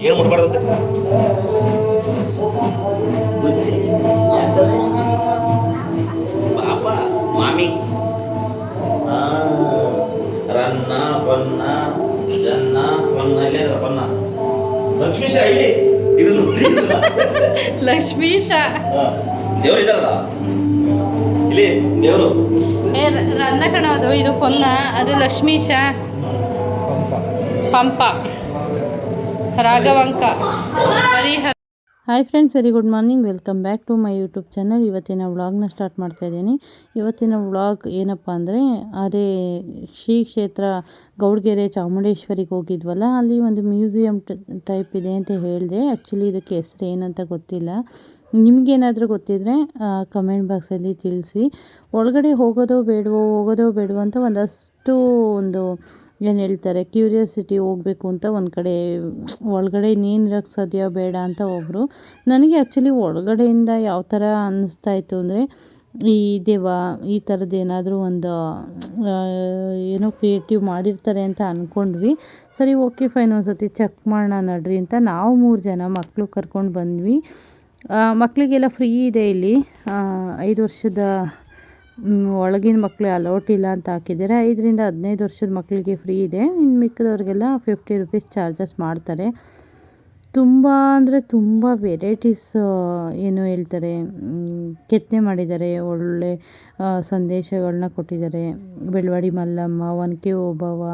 ಏನು ಮುಟ್ಬಾರ್ದಂತೆ ಪಾಪ ಮಾಮಿ. ರನ್ನ ಪೊನ್ನ ಜನ್ನ ಪೊನ್ನ ಇಲ್ಲೇ ಇದೆ ಪೊನ್ನ. ಲಕ್ಷ್ಮೀಶ ಇಲ್ಲಿ ಇದು ಲಕ್ಷ್ಮೀಶ. ದೇವ್ರು ಇದ್ದಾರಲ್ಲ ಇಲ್ಲಿ ದೇವರು. ಏ ರ- ರನ್ನ ಇದು ಪೊನ್ನ ಅದು Lakshmisha Pampa. Raghavanka. Harihara. Hi friends very good morning welcome back to my YouTube channel ಇವತ್ತಿನ ವ್ಲಾಗ್ನ ಸ್ಟಾರ್ಟ್ ಮಾಡ್ತಾ ಇದ್ದೀನಿ. ಇವತ್ತಿನ ವ್ಲಾಗ್ ಏನಪ್ಪ ಅಂದರೆ ಅದೇ ಶ್ರೀ ಕ್ಷೇತ್ರ ಗೌಡ್ಗೆರೆ ಚಾಮುಂಡೇಶ್ವರಿಗೆ ಹೋಗಿದ್ವಲ್ಲ ಅಲ್ಲಿ ಒಂದು ಮ್ಯೂಸಿಯಂ ಟೈಪ್ ಇದೆ ಅಂತ ಹೇಳಿದೆ. ಆ್ಯಕ್ಚುಲಿ ಇದಕ್ಕೆ ಹೆಸರು ಏನಂತ ಗೊತ್ತಿಲ್ಲ. ನಿಮಗೇನಾದರೂ ಗೊತ್ತಿದ್ದರೆ ಕಮೆಂಟ್ ಬಾಕ್ಸಲ್ಲಿ ತಿಳಿಸಿ. ಒಳಗಡೆ ಹೋಗೋದೋ ಬೇಡವೋ ಹೋಗೋದೋ ಬೇಡವೋ ಅಂತ ಒಂದಷ್ಟು ಒಂದು ಏನು ಹೇಳ್ತಾರೆ ಕ್ಯೂರಿಯಾಸಿಟಿ ಹೋಗಬೇಕು ಅಂತ ಒಂದು ಕಡೆ, ಒಳಗಡೆ ಇನ್ನೇನು ಇರೋಕ್ಕೆ ಸಾಧ್ಯ, ಬೇಡ ಅಂತ ಒಬ್ಬರು ನನಗೆ ಆ್ಯಕ್ಚುಲಿ ಒಳಗಡೆಯಿಂದ ಯಾವ ಥರ ಅನ್ನಿಸ್ತಾ ಇತ್ತು ಅಂದರೆ, ಈ ದೇವ, ಈ ಥರದ್ದು ಏನಾದರೂ ಒಂದು ಏನೋ ಕ್ರಿಯೇಟಿವ್ ಮಾಡಿರ್ತಾರೆ ಅಂತ ಅಂದ್ಕೊಂಡ್ವಿ ಸರಿ ಓಕೆ ಫೈನ್ ಒಂದ್ಸತಿ ಚೆಕ್ ಮಾಡೋಣ ನಡ್ರಿ ಅಂತ ನಾವು ಮೂರು ಜನ ಮಕ್ಕಳು ಕರ್ಕೊಂಡು ಬಂದ್ವಿ. ಮಕ್ಕಳಿಗೆಲ್ಲ ಫ್ರೀ ಇದೆ ಇಲ್ಲಿ. ಐದು ವರ್ಷದ ಒಳಗಿನ ಮಕ್ಕಳು ಅಲೌಟ್ ಇಲ್ಲ ಅಂತ ಹಾಕಿದ್ದಾರೆ. ಐದರಿಂದ ಹದಿನೈದು ವರ್ಷದ ಮಕ್ಕಳಿಗೆ ಫ್ರೀ ಇದೆ. ಇನ್ನು ಮಿಕ್ಕಿದವ್ರಿಗೆಲ್ಲ ಫಿಫ್ಟಿ ರುಪೀಸ್ ಚಾರ್ಜಸ್ ಮಾಡ್ತಾರೆ. ತುಂಬ ಅಂದರೆ ತುಂಬ ವೆರೈಟೀಸ್ ಏನು ಹೇಳ್ತಾರೆ ಕೆತ್ತನೆ ಮಾಡಿದ್ದಾರೆ. ಒಳ್ಳೆ ಸಂದೇಶಗಳನ್ನ ಕೊಟ್ಟಿದ್ದಾರೆ. ಬೆಳವಾಡಿ ಮಲ್ಲಮ್ಮ, ಒನಕೆ ಓಬವ್ವ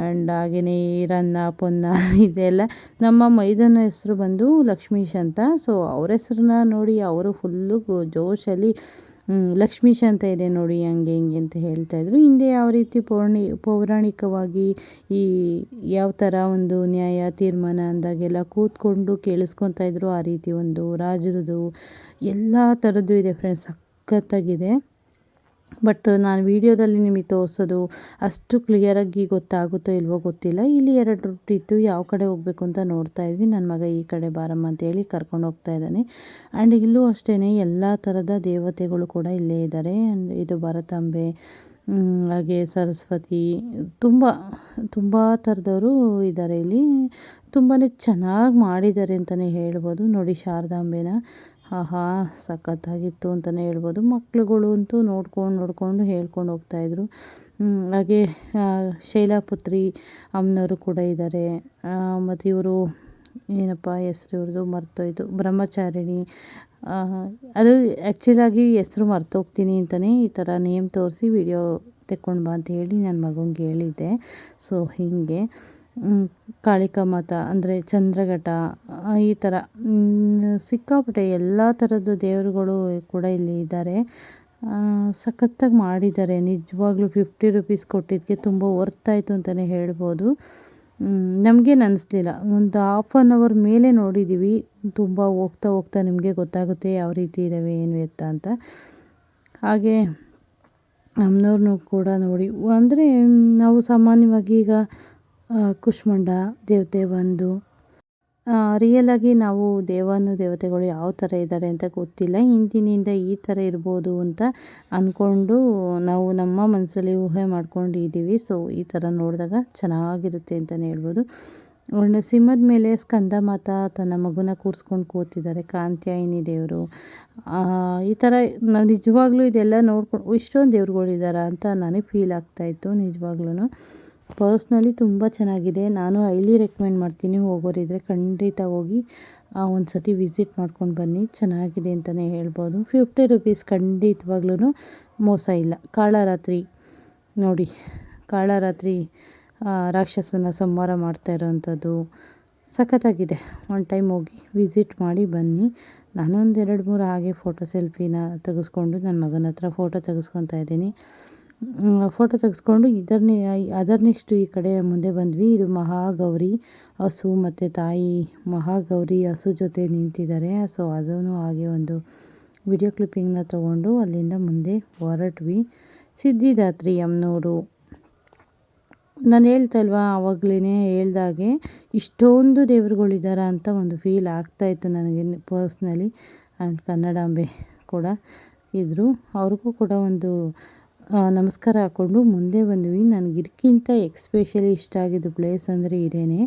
ಆ್ಯಂಡ್ ಹಾಗೆಯೇ ಈರಣ್ಣ ಪೊನ್ನ, ಇದೆಲ್ಲ ನಮ್ಮ ಮೈದನ ಹೆಸರು ಬಂದು ಲಕ್ಷ್ಮೀಶ್ ಅಂತ. ಸೊ ಅವ್ರ ಹೆಸ್ರನ್ನ ನೋಡಿ ಅವರು ಫುಲ್ಲು ಜೋಶಲ್ಲಿ ಲಕ್ಷ್ಮೀಶ್ ಅಂತ ಇದೆ ನೋಡಿ, ಹಂಗೆ ಹಿಂಗೆ ಅಂತ ಹೇಳ್ತಾಯಿದ್ರು ಹಿಂದೆ ಯಾವ ರೀತಿ ಪೌರ್ಣಿ, ಪೌರಾಣಿಕವಾಗಿ ಈ ಯಾವ ಥರ ಒಂದು ನ್ಯಾಯ, ತೀರ್ಮಾನ ಅಂದಾಗೆಲ್ಲ ಕೂತ್ಕೊಂಡು ಕೇಳಿಸ್ಕೊತಾ ಇದ್ರು, ಆ ರೀತಿ ಒಂದು ರಾಜರದು ಎಲ್ಲ ಥರದ್ದು ಇದೆ ಫ್ರೆಂಡ್ಸ್ ಸಖತ್ತಾಗಿದೆ. ಬಟ್ ನಾನು ವೀಡಿಯೋದಲ್ಲಿ ನಿಮಗೆ ತೋರಿಸೋದು ಅಷ್ಟು ಕ್ಲಿಯರಾಗಿ ಗೊತ್ತಾಗುತ್ತೋ ಇಲ್ವೋ ಗೊತ್ತಿಲ್ಲ. ಇಲ್ಲಿ ಎರಡು ರೂಟ್ ಇತ್ತು. ಯಾವ ಕಡೆ ಹೋಗಬೇಕು ಅಂತ ನೋಡ್ತಾ ಇದ್ವಿ. ನನ್ನ ಮಗ ಈ ಕಡೆ ಬಾರಮ್ಮ ಅಂತೇಳಿ ಕರ್ಕೊಂಡು ಹೋಗ್ತಾ ಇದ್ದಾನೆ. ಆ್ಯಂಡ್ ಇಲ್ಲೂ ಅಷ್ಟೇ ಎಲ್ಲ ಥರದ ದೇವತೆಗಳು ಕೂಡ ಇಲ್ಲೇ ಇದ್ದಾರೆ. ಆ್ಯಂಡ್ ಇದು ಭರತಾಂಬೆ ಹಾಗೆ ಸರಸ್ವತಿ, ತುಂಬ ತುಂಬ ಥರದವರು ಇದ್ದಾರೆ ಇಲ್ಲಿ. ತುಂಬಾ ಚೆನ್ನಾಗಿ ಮಾಡಿದ್ದಾರೆ ಅಂತಲೇ ಹೇಳ್ಬೋದು. ನೋಡಿ ಶಾರದಾಂಬೆನ. ಆಹಾ ಸಖತ್ತಾಗಿತ್ತು ಅಂತಲೇ ಹೇಳ್ಬೋದು. ಮಕ್ಳುಗಳು ಅಂತೂ ನೋಡ್ಕೊಂಡು ನೋಡಿಕೊಂಡು ಹೇಳ್ಕೊಂಡು ಹೋಗ್ತಾಯಿದ್ರು ಆ, ಶೈಲಾಪುತ್ರಿ ಅಮ್ಮನವರು ಕೂಡ ಇದ್ದಾರೆ ಮತ್ತು ಇವರು ಏನಪ್ಪ ಹೆಸ್ರು ಇವ್ರದ್ದು? ಮರ್ತೋಯ್ತು ಬ್ರಹ್ಮಚಾರಿಣಿ. ಅದು ಆ್ಯಕ್ಚುಲಾಗಿ ಹೆಸ್ರು ಮರ್ತೋಗ್ತೀನಿ ಅಂತಲೇ ಈ ಥರ ನೇಮ್ ತೋರಿಸಿ ವಿಡಿಯೋ ತೆಕ್ಕೊಂಡು ಬಾ ಅಂತ ಹೇಳಿ ನನ್ನ ಮಗನಿಗೆ ಹೇಳಿದ್ದೆ. ಸೊ ಹೀಗೆ ಕಾಳಿಕಾ ಮಾತ ಅಂದರೆ ಚಂದ್ರಘಟ ಈ ಥರ ಸಿಕ್ಕಾಪಟ್ಟೆ ಎಲ್ಲ ಥರದ್ದು ದೇವರುಗಳು ಕೂಡ ಇಲ್ಲಿ ಇದ್ದಾರೆ. ಸಖತ್ತಾಗಿ ಮಾಡಿದ್ದಾರೆ. ನಿಜವಾಗ್ಲೂ ಫಿಫ್ಟಿ ರುಪೀಸ್ ಕೊಟ್ಟಿದ್ದಕ್ಕೆ ತುಂಬ ವರ್ತ್ ಆಯಿತು ಅಂತಲೇ ಹೇಳ್ಬೋದು. ನಮಗೇನು ಅನ್ನಿಸ್ಲಿಲ್ಲ ಒಂದು ಹಾಫ್ ಆನ್ ಅವರ್ ಮೇಲೆ ನೋಡಿದ್ದೀವಿ ತುಂಬ ಹೋಗ್ತಾ ಹೋಗ್ತಾ ನಿಮಗೆ ಗೊತ್ತಾಗುತ್ತೆ ಯಾವ ರೀತಿ ಇದ್ದಾವೆ ಏನು ಎತ್ತ ಅಂತ. ಹಾಗೆ ಅಮ್ಮನವ್ರನ್ನೂ ಕೂಡ ನೋಡಿ. ಅಂದರೆ ನಾವು ಸಾಮಾನ್ಯವಾಗಿ ಈಗ ಕುಷ್ಮಂಡ, ದೇವತೆ ಬಂದು ರಿಯಲಾಗಿ ನಾವು ದೇವಾನು, ದೇವತೆಗಳು ಯಾವ ಥರ ಇದ್ದಾರೆ ಅಂತ ಗೊತ್ತಿಲ್ಲ. ಹಿಂದಿನಿಂದ ಈ ಥರ ಇರ್ಬೋದು ಅಂತ ಅಂದ್ಕೊಂಡು ನಾವು ನಮ್ಮ ಮನಸ್ಸಲ್ಲಿ ಊಹೆ ಮಾಡ್ಕೊಂಡಿದ್ದೀವಿ. ಸೊ ಈ ಥರ ನೋಡಿದಾಗ ಚೆನ್ನಾಗಿರುತ್ತೆ ಅಂತಲೇ ಹೇಳ್ಬೋದು. ಒಂದು ಸಿಂಹದ ಮೇಲೆ ಸ್ಕಂದ ಮಾತ ತನ್ನ ಮಗುನ ಕೂರಿಸ್ಕೊಂಡು ಕೂತಿದ್ದಾರೆ. ಕಾಂತ್ಯಾಯಿನಿ ದೇವರು. ಈ ಥರ ನಾವು ನಿಜವಾಗ್ಲೂ ಇದೆಲ್ಲ ನೋಡ್ಕೊಂಡು ಇಷ್ಟೊಂದು ದೇವ್ರುಗಳಿದ್ದಾರಾ ಅಂತ ನನಗೆ ಫೀಲ್ ಆಗ್ತಾಯಿತ್ತು ನಿಜವಾಗ್ಲೂ ಪರ್ಸ್ನಲಿ ತುಂಬ ಚೆನ್ನಾಗಿದೆ. ನಾನು ಹೈಲಿ ರೆಕಮೆಂಡ್ ಮಾಡ್ತೀನಿ ಹೋಗೋರಿದ್ರೆ ಖಂಡಿತ ಹೋಗಿ ಒಂದು ಸತಿ ವಿಸಿಟ್ ಮಾಡ್ಕೊಂಡು ಬನ್ನಿ. ಚೆನ್ನಾಗಿದೆ ಅಂತಲೇ ಹೇಳ್ಬೋದು. ಫಿಫ್ಟಿ ರುಪೀಸ್ ಖಂಡಿತವಾಗ್ಲೂ ಮೋಸ ಇಲ್ಲ. ಕಾಳರಾತ್ರಿ ನೋಡಿ, ಕಾಳರಾತ್ರಿ ರಾಕ್ಷಸನ ಸಂಹಾರ ಮಾಡ್ತಾ ಇರೋವಂಥದ್ದು ಸಖತ್ತಾಗಿದೆ. ಒನ್ ಟೈಮ್ ಹೋಗಿ ವಿಸಿಟ್ ಮಾಡಿ ಬನ್ನಿ. ನಾನೊಂದು ಎರಡು ಮೂರು ಹಾಗೆ ಫೋಟೋ ಸೆಲ್ಫಿನ ತೆಗೆಸ್ಕೊಂಡು ನನ್ನ ಮಗನ ಹತ್ರ ಫೋಟೋ ತೆಗೆಸ್ಕೊತಾ ಇದ್ದೀನಿ. ಫೋಟೋ ತೆಗೆಸ್ಕೊಂಡು ಇದರ ಅದರ್ ನೆಕ್ಸ್ಟು ಈ ಕಡೆ ಮುಂದೆ ಬಂದ್ವಿ. ಇದು ಮಹಾಗೌರಿ ಹಸು ಮತ್ತು ತಾಯಿ ಮಹಾಗೌರಿ ಹಸು ಜೊತೆ ನಿಂತಿದ್ದಾರೆ. ಸೊ ಅದನ್ನು ಹಾಗೆ ಒಂದು ವಿಡಿಯೋ ಕ್ಲಿಪ್ಪಿಂಗ್ನ ತಗೊಂಡು ಅಲ್ಲಿಂದ ಮುಂದೆ ಹೊರಟ್ವಿ. ಸಿದ್ಧಿದಾತ್ರಿ ಅಮ್ಮನವರು. ನಾನು ಹೇಳ್ತಲ್ವಾ ಆವಾಗಲೇ ಹೇಳ್ದಾಗೆ ಇಷ್ಟೊಂದು ದೇವರುಗಳಿದ್ದಾರೆ ಅಂತ ಒಂದು ಫೀಲ್ ಆಗ್ತಾಯಿತ್ತು ನನಗೆ ಪರ್ಸ್ನಲಿ ಆ್ಯಂಡ್ ಕನ್ನಡಾಂಬೆ ಕೂಡ ಇದ್ದರು ಅವ್ರಿಗೂ ಕೂಡ ಒಂದು ನಮಸ್ಕಾರ ಹಾಕ್ಕೊಂಡು ಮುಂದೆ ಬಂದ್ವಿ. ನನಗೆ ಇದಕ್ಕಿಂತ ಎಕ್ಸ್ಪೆಷಲಿ ಇಷ್ಟ ಆಗಿದ್ದು ಪ್ಲೇಸ್ ಅಂದರೆ ಇದೇನೆ.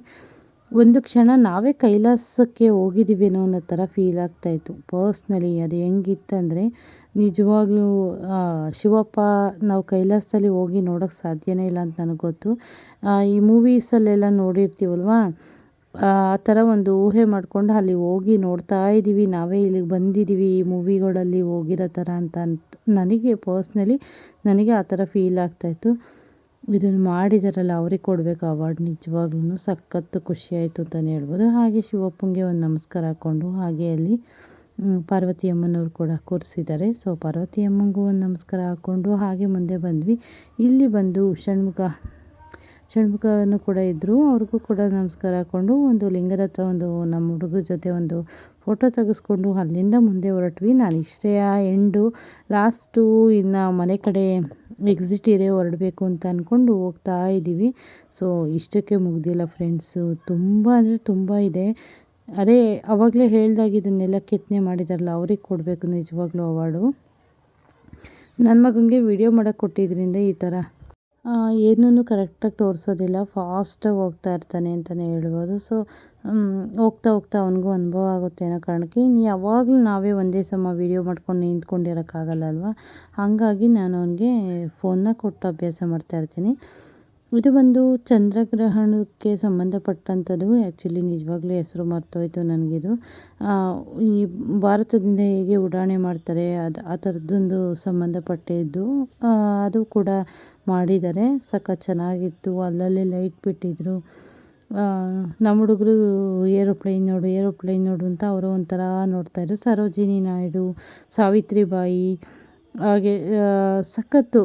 ಒಂದು ಕ್ಷಣ ನಾವೇ ಕೈಲಾಸಕ್ಕೆ ಹೋಗಿದ್ದೀವೇನೋ ಅನ್ನೋ ಥರ ಫೀಲ್ ಆಗ್ತಾಯಿತ್ತು ಪರ್ಸ್ನಲಿ ಅದು ಹೆಂಗಿತ್ತಂದರೆ ನಿಜವಾಗ್ಲೂ ಶಿವಪ್ಪ ನಾವು ಕೈಲಾಸದಲ್ಲಿ ಹೋಗಿ ನೋಡೋಕ್ಕೆ ಸಾಧ್ಯನೇ ಇಲ್ಲ ಅಂತ ನನಗೆ ಗೊತ್ತು. ಈ ಮೂವೀಸಲ್ಲೆಲ್ಲ ನೋಡಿರ್ತೀವಲ್ವಾ? ಆ ಥರ ಒಂದು ಊಹೆ ಮಾಡಿಕೊಂಡು ಅಲ್ಲಿ ಹೋಗಿ ನೋಡ್ತಾ ಇದ್ದೀವಿ. ನಾವೇ ಇಲ್ಲಿಗೆ ಬಂದಿದ್ದೀವಿ. ಈ ಮೂವಿಗಳಲ್ಲಿ ಹೋಗಿರೋ ಥರ ಅಂತ ಅಂತ ನನಗೆ ಪರ್ಸ್ನಲಿ ನನಗೆ ಆ ಥರ ಫೀಲ್ ಆಗ್ತಾಯಿತ್ತು ಇದನ್ನು ಮಾಡಿದಾರಲ್ಲ, ಅವ್ರಿಗೆ ಕೊಡಬೇಕು ಅವಾರ್ಡ್. ನಿಜವಾಗ್ಲೂ ಸಖತ್ತು ಖುಷಿ ಆಯಿತು ಅಂತಲೇ ಹೇಳ್ಬೋದು. ಹಾಗೆ ಶಿವಪ್ಪಂಗೆ ಒಂದು ನಮಸ್ಕಾರ ಹಾಕ್ಕೊಂಡು ಹಾಗೆ ಅಲ್ಲಿ ಪಾರ್ವತಿ ಅಮ್ಮನವ್ರು ಕೂಡ ಕೂರಿಸಿದ್ದಾರೆ. ಸೊ, ಪಾರ್ವತಿ ಅಮ್ಮಂಗೂ ಒಂದು ನಮಸ್ಕಾರ ಹಾಕ್ಕೊಂಡು ಹಾಗೆ ಮುಂದೆ ಬಂದ್ವಿ. ಇಲ್ಲಿ ಬಂದು ಷಣ್ಮುಖ ಷಣ್ಮುಖನೂ ಕೂಡ ಇದ್ದರು ಅವ್ರಿಗೂ ಕೂಡ ನಮಸ್ಕಾರ ಹಾಕ್ಕೊಂಡು ಒಂದು ಲಿಂಗದ ಹತ್ರ ಒಂದು ನಮ್ಮ ಹುಡುಗರ ಜೊತೆ ಒಂದು ಫೋಟೋ ತೆಗೆಸ್ಕೊಂಡು ಅಲ್ಲಿಂದ ಮುಂದೆ ಹೊರಟ್ವಿ. ನಾನು ಇಷ್ಟೇ ಆ ಎಂಡು ಲಾಸ್ಟು ಇನ್ನು ಮನೆ ಕಡೆ ಎಕ್ಸಿಟ್ ಇದೆ ಹೊರಡಬೇಕು ಅಂತ ಅಂದ್ಕೊಂಡು ಹೋಗ್ತಾ ಇದ್ದೀವಿ. ಸೊ ಇಷ್ಟಕ್ಕೆ ಮುಗ್ದಿಲ್ಲ ಫ್ರೆಂಡ್ಸು ತುಂಬ ಅಂದರೆ ತುಂಬ ಇದೆ. ಅದೇ ಅವಾಗಲೇ ಹೇಳ್ದಾಗ ಇದನ್ನೆಲ್ಲ ಕೆತ್ತನೆ ಮಾಡಿದಾರಲ್ಲ, ಅವ್ರಿಗೆ ಕೊಡಬೇಕು ನಿಜವಾಗ್ಲೂ ಅವಾರ್ಡು. ನನ್ನ ಮಗನಿಗೆ ವಿಡಿಯೋ ಮಾಡೋಕ್ಕೆ ಕೊಟ್ಟಿದ್ದರಿಂದ ಈ ಥರ ಏನೂ ಕರೆಕ್ಟಾಗಿ ತೋರಿಸೋದಿಲ್ಲ ಫಾಸ್ಟಾಗಿ ಹೋಗ್ತಾ ಇರ್ತಾನೆ ಅಂತಲೇ ಹೇಳ್ಬೋದು. ಸೊ ಹೋಗ್ತಾ ಹೋಗ್ತಾ ಅವನಿಗೂ ಅನುಭವ ಆಗುತ್ತೆ ಅನ್ನೋ ಕಾರಣಕ್ಕೆ ಇನ್ನು ಯಾವಾಗಲೂ ನಾವೇ ಒಂದೇ ಸಮ ವೀಡಿಯೋ ಮಾಡ್ಕೊಂಡು ನಿಂತ್ಕೊಂಡಿರೋಕ್ಕಾಗಲ್ಲ ಅಲ್ವಾ? ಹಾಗಾಗಿ ನಾನು ಅವನಿಗೆ ಫೋನ್ನ ಕೊಟ್ಟು ಅಭ್ಯಾಸ ಮಾಡ್ತಾ ಇರ್ತೀನಿ. ಇದು ಒಂದು ಚಂದ್ರಗ್ರಹಣಕ್ಕೆ ಸಂಬಂಧಪಟ್ಟಂಥದ್ದು. ಆ್ಯಕ್ಚುಲಿ ನಿಜವಾಗ್ಲೂ ಹೆಸರು ಮರ್ತೋಯ್ತು ನನಗಿದು. ಈ ಭಾರತದಿಂದ ಹೇಗೆ ಉಡಾಣೆ ಮಾಡ್ತಾರೆ, ಅದು, ಆ ಥರದ್ದೊಂದು ಸಂಬಂಧಪಟ್ಟಿದ್ದು ಅದು ಕೂಡ ಮಾಡಿದ್ದಾರೆ. ಸಖತ್ ಚೆನ್ನಾಗಿತ್ತು. ಅಲ್ಲಲ್ಲಿ ಲೈಟ್ ಬಿಟ್ಟಿದ್ರು. ನಮ್ಮ ಹುಡುಗರು ಏರೋಪ್ಲೇನ್ ನೋಡು ಏರೋಪ್ಲೇನ್ ನೋಡು ಅಂತ ಅವರು ಒಂಥರ ನೋಡ್ತಾಯಿದ್ರು ಸರೋಜಿನಿ ನಾಯ್ಡು, ಸಾವಿತ್ರಿಬಾಯಿ ಹಾಗೆ ಸಖತ್ತು.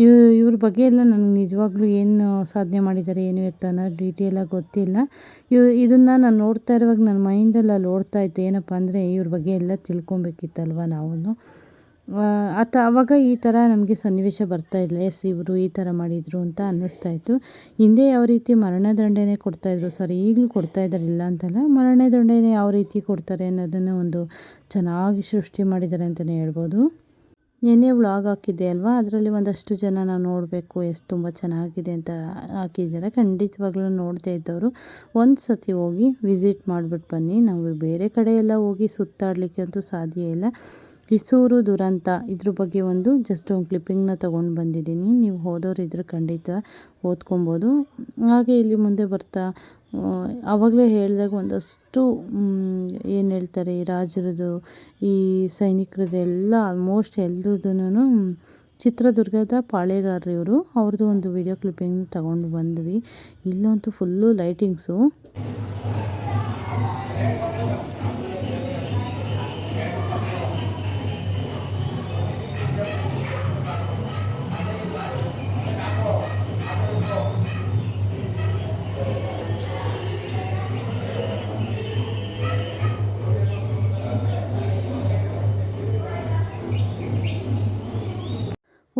ಇವ್- ಇವ್ರ ಬಗ್ಗೆ ಎಲ್ಲ ನನಗೆ ನಿಜವಾಗ್ಲೂ ಏನು ಸಾಧನೆ ಮಾಡಿದ್ದಾರೆ ಏನು ಎತ್ತ ಅನ್ನೋದು ಡೀಟೇಲಾಗಿ ಗೊತ್ತಿಲ್ಲ. ಇವ್, ಇದನ್ನು ನಾನು ನೋಡ್ತಾ ಇರುವಾಗ ನನ್ನ ಮೈಂಡಲ್ಲಿ ಅಲ್ಲಿ ಓಡ್ತಾ ಇತ್ತು. ಏನಪ್ಪ ಅಂದರೆ ಇವ್ರ ಬಗ್ಗೆ ಎಲ್ಲ ತಿಳ್ಕೊಬೇಕಿತ್ತಲ್ವ ನಾವು ಆತ ಆವಾಗ ಈ ಥರ ನಮಗೆ ಸನ್ನಿವೇಶ ಬರ್ತಾ ಇಲ್ಲ. ಎಸ್, ಇವರು ಈ ಥರ ಮಾಡಿದರು ಅಂತ ಅನ್ನಿಸ್ತಾ ಇತ್ತು. ಹಿಂದೆ ಯಾವ ರೀತಿ ಮರಣದಂಡನೆ ಕೊಡ್ತಾಯಿದ್ರು ಸಾರಿ, ಈಗಲೂ ಕೊಡ್ತಾ ಇದ್ದಾರೆ ಇಲ್ಲ ಅಂತಲ್ಲ? ಮರಣದಂಡನೆ ಯಾವ ರೀತಿ ಕೊಡ್ತಾರೆ ಅನ್ನೋದನ್ನು ಒಂದು ಚೆನ್ನಾಗಿ ಸೃಷ್ಟಿ ಮಾಡಿದ್ದಾರೆ ಅಂತಲೇ ಹೇಳ್ಬೋದು. ನಿನ್ನೆ ವ್ಲಾಗ್ ಹಾಕಿದ್ದೆ ಅಲ್ವಾ? ಅದರಲ್ಲಿ ಒಂದಷ್ಟು ಜನ ನಾವು ನೋಡಬೇಕು ಎಷ್ಟು ತುಂಬ ಚೆನ್ನಾಗಿದೆ ಅಂತ ಹಾಕಿದ್ದೀರಾ. ಖಂಡಿತವಾಗ್ಲೂ ನೋಡದೇ ಇದ್ದವರು. ಒಂದು ಸತಿ ಹೋಗಿ ವಿಸಿಟ್ ಮಾಡಿಬಿಟ್ಟು ಬನ್ನಿ. ನಾವು ಬೇರೆ ಕಡೆ ಎಲ್ಲ ಹೋಗಿ ಸುತ್ತಾಡಲಿಕ್ಕೆ ಅಂತೂ ಸಾಧ್ಯ ಇಲ್ಲ. ಇಸೂರು ದುರಂತ ಇದ್ರ ಬಗ್ಗೆ ಒಂದು ಜಸ್ಟ್ ಒಂದು ಕ್ಲಿಪ್ಪಿಂಗ್ನ ತೊಗೊಂಡು ಬಂದಿದ್ದೀನಿ. ನೀವು ಓದೋರಿದ್ರೆ ಖಂಡಿತ ಓದ್ಕೊಬೋದು. ಹಾಗೆ ಇಲ್ಲಿ ಮುಂದೆ ಬರ್ತಾ ಆವಾಗಲೇ ಹೇಳಿದಾಗ ಒಂದಷ್ಟು ಏನು ಹೇಳ್ತಾರೆ, ಈ ರಾಜರದು, ಈ ಸೈನಿಕರದ್ದು ಎಲ್ಲ ಆಲ್ಮೋಸ್ಟ್ ಎಲ್ರದ್ದು ಚಿತ್ರದುರ್ಗದ ಪಾಳೆಗಾರರು ಇವರು ಅವ್ರದ್ದು ಒಂದು ವಿಡಿಯೋ ಕ್ಲಿಪ್ಪಿಂಗ್ ತಗೊಂಡು ಬಂದ್ವಿ. ಇಲ್ಲಂತೂ ಫುಲ್ಲು ಲೈಟಿಂಗ್ಸು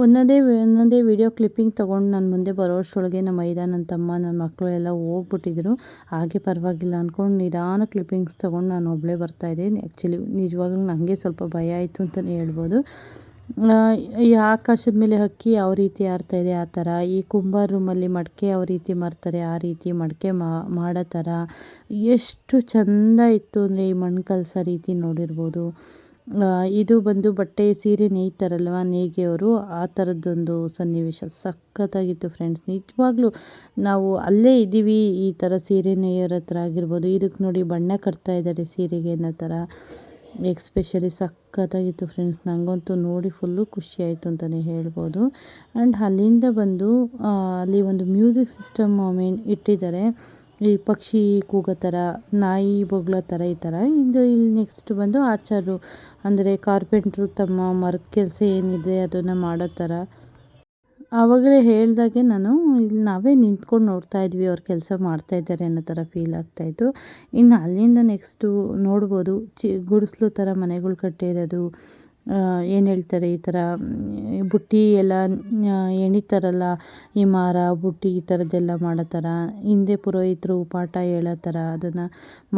ಒಂದೊಂದೇ ಒಂದೊಂದೇ ವಿಡಿಯೋ ಕ್ಲಿಪ್ಪಿಂಗ್ ತೊಗೊಂಡು ನಾನು ಮುಂದೆ ಬರೋಷ್ಟರೊಳಗೆ ನಮ್ಮ ಅಯ್ಯ ನನ್ನ ತಮ್ಮ ನನ್ನ ಮಕ್ಕಳು ಎಲ್ಲ ಹೋಗ್ಬಿಟ್ಟಿದ್ರು. ಹಾಗೆ ಪರವಾಗಿಲ್ಲ ಅಂದ್ಕೊಂಡು ನಿಧಾನ ಕ್ಲಿಪ್ಪಿಂಗ್ಸ್ ತೊಗೊಂಡು ನಾನು ಒಬ್ಬಳೇ ಬರ್ತಾಯಿದ್ದೆ ಆ್ಯಕ್ಚುಲಿ ನಿಜವಾಗ್ಲೂ ನನಗೆ ಸ್ವಲ್ಪ ಭಯ ಆಯಿತು ಅಂತಲೇ ಹೇಳ್ಬೋದು. ಈ ಆಕಾಶದ ಮೇಲೆ ಹಕ್ಕಿ ಯಾವ ರೀತಿ ಆಡ್ತಾ ಇದೆ ಆ ಥರ, ಈ ಕುಂಬಾರ ರೂಮಲ್ಲಿ ಮಡಿಕೆ ಯಾವ ರೀತಿ ಮಾಡ್ತಾರೆ ಆ ರೀತಿ ಮಡಿಕೆ ಮಾಡೋ ಥರ, ಎಷ್ಟು ಚೆಂದ ಇತ್ತು ಅಂದರೆ ಈ ಮಣ್ಣು ಕಲಸೋ ರೀತಿ ನೋಡಿರ್ಬೋದು. ಇದು ಬಂದು ಬಟ್ಟೆ ಸೀರೆ ನೇಯ್ತಾರಲ್ವ ನೇಯ್ಗೆಯವರು ಆ ಥರದ್ದೊಂದು ಸನ್ನಿವೇಶ ಸಖತ್ತಾಗಿತ್ತು ಫ್ರೆಂಡ್ಸ್ ನಿಜವಾಗ್ಲೂ ನಾವು ಅಲ್ಲೇ ಇದ್ದೀವಿ, ಈ ಥರ ಸೀರೆ ನೇಯೋರ ಹತ್ರ ಆಗಿರ್ಬೋದು. ಇದಕ್ಕೆ ನೋಡಿ ಬಣ್ಣ ಕಟ್ತಾ ಇದ್ದಾರೆ ಸೀರೆಗೆ ಅನ್ನೋ ಥರ. ಎಕ್ಸ್ಪೆಷಲಿ ಸಖತ್ತಾಗಿತ್ತು ಫ್ರೆಂಡ್ಸ್ ನನಗಂತೂ ನೋಡಿ ಫುಲ್ಲು ಖುಷಿ ಆಯಿತು ಅಂತಲೇ ಹೇಳ್ಬೋದು. ಆ್ಯಂಡ್ ಅಲ್ಲಿಂದ ಬಂದು ಅಲ್ಲಿ ಒಂದು ಮ್ಯೂಸಿಕ್ ಸಿಸ್ಟಮ್ ಮೇನ್ ಇಟ್ಟಿದ್ದಾರೆ. ಈ ಪಕ್ಷಿ ಕೂಗೋ ಥರ, ನಾಯಿ ಬೊಗಳೋ ಥರ ಈ ಥರ. ಇದು ಇಲ್ಲಿ ನೆಕ್ಸ್ಟ್ ಬಂದು ಆಚಾರು ಅಂದರೆ ಕಾರ್ಪೆಂಟ್ರು ತಮ್ಮ ಮರದ ಕೆಲಸ ಏನಿದೆ ಅದನ್ನು ಮಾಡೋ ಥರ. ಆವಾಗಲೇ ಹೇಳಿದಾಗೆ ನಾನು ಇಲ್ಲಿ ನಾವೇ ನಿಂತ್ಕೊಂಡು ನೋಡ್ತಾ ಇದ್ವಿ ಅವ್ರ ಕೆಲಸ ಮಾಡ್ತಾ ಇದ್ದಾರೆ ಅನ್ನೋ ಥರ ಫೀಲ್ ಆಗ್ತಾಯಿತ್ತು ಇನ್ನು ಅಲ್ಲಿಂದ ನೆಕ್ಸ್ಟು ನೋಡ್ಬೋದು, ಚಿ ಗುಡಿಸ್ಲು ಥರ ಮನೆಗಳು ಕಟ್ಟಿರೋದು ಏನು ಹೇಳ್ತಾರೆ ಈ ಥರ ಬುಟ್ಟಿ ಎಲ್ಲ ಎಣಿತಾರಲ್ಲ, ಈ ಮಾರ, ಬುಟ್ಟಿ ಈ ಥರದ್ದೆಲ್ಲ ಮಾಡೋ ಥರ ಹಿಂದೆ ಪುರೋಹಿತರು ಪಾಠ ಹೇಳೋ ಥರ ಅದನ್ನು